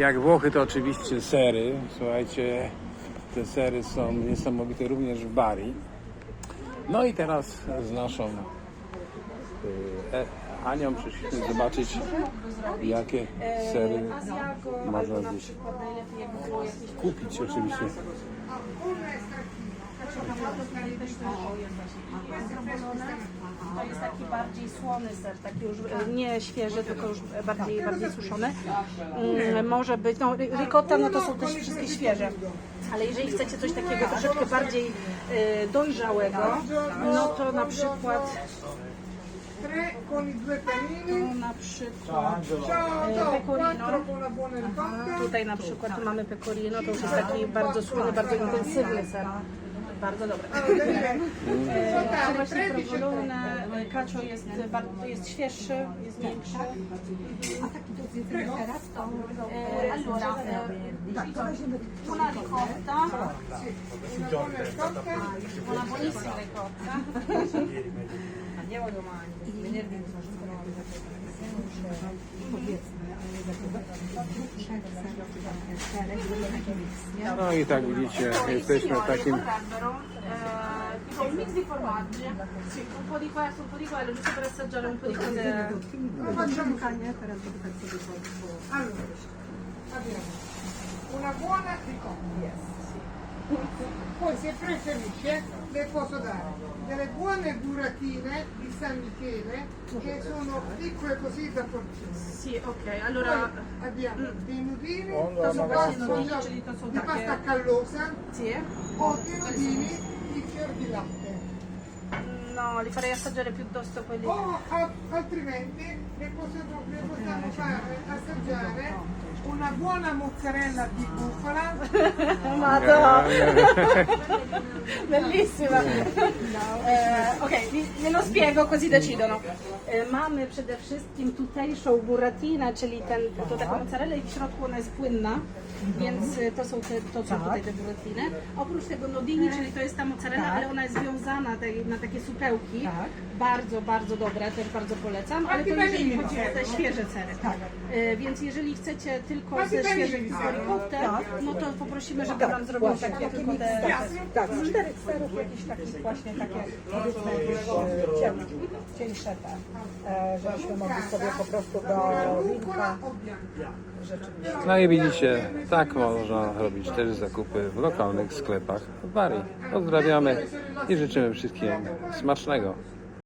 Jak Włochy to oczywiście sery. Słuchajcie, te sery są niesamowite również w Bari. No i teraz z naszą y, e, Anią przyszliśmy zobaczyć, jakie sery można gdzieś kupić oczywiście. To jest taki bardziej słony ser, taki już e, nie świeży, tylko już bardziej, bardziej suszony. Mm, Może być, no ricotta no to są też wszystkie świeże. Ale jeżeli chcecie coś takiego troszeczkę bardziej e, dojrzałego, no to na przykład, Tre con i due panini. na przykład ciao, pecorino. Tutaj na przykład tu mamy pecorino, to już jest taki bardzo słony, bardzo intensywny ser. Bardzo dobry. E, Właśnie provolone, e, cacio jest, bardzo, jest świeższy, jest większy. E, Allora, e, una ricotta, una buonissima ricotta. Andiamo domani, venerdì No i tak widzicie, jesteśmy w takim vorrebbero eh, tipo un mix di formaggi, sì, un po' di questo, un po' di quello, giusto per assaggiare un po' di cose. Facciamo Allora, abbiamo una buona ricotta. Poi se preferisce le posso dare delle buone buratine di San Michele che sono piccole così da porcino. Sì, ok, Poi allora abbiamo dei nudini di di pasta callosa sì. o dei nudini di fior di latte. No, li farei assaggiare piuttosto quelli. O a- altrimenti le possiamo, le possiamo fare assaggiare una buona mozzarella di bufala Madonna! Bellissima! E, ok, vi- ve lo spiego così decidono. E, mamy przede wszystkim tutejszą buratinę, czyli ten, to taką mozzarellę i w środku ona jest płynna, więc e, to są, te, to są tutaj te buratiny. Oprócz tego nodini, czyli to jest ta mozzarella, ale ona jest związana tej, na takie supełki. Bardzo, bardzo dobre, też bardzo polecam, ale to jeżeli chodzi o te świeże cery. E, Więc jeżeli chcecie tylko ze świeżych ricotę, no to poprosimy, żeby nam zrobił takie tylko te... Tak, z czterech serów jakiś takich właśnie takie powiedzmy e, cieńsze te, żebyśmy mogli sobie po prostu do rzeczywiście. No i widzicie, tak można robić też zakupy w lokalnych sklepach w Bari. Pozdrawiamy i życzymy wszystkim smacznego.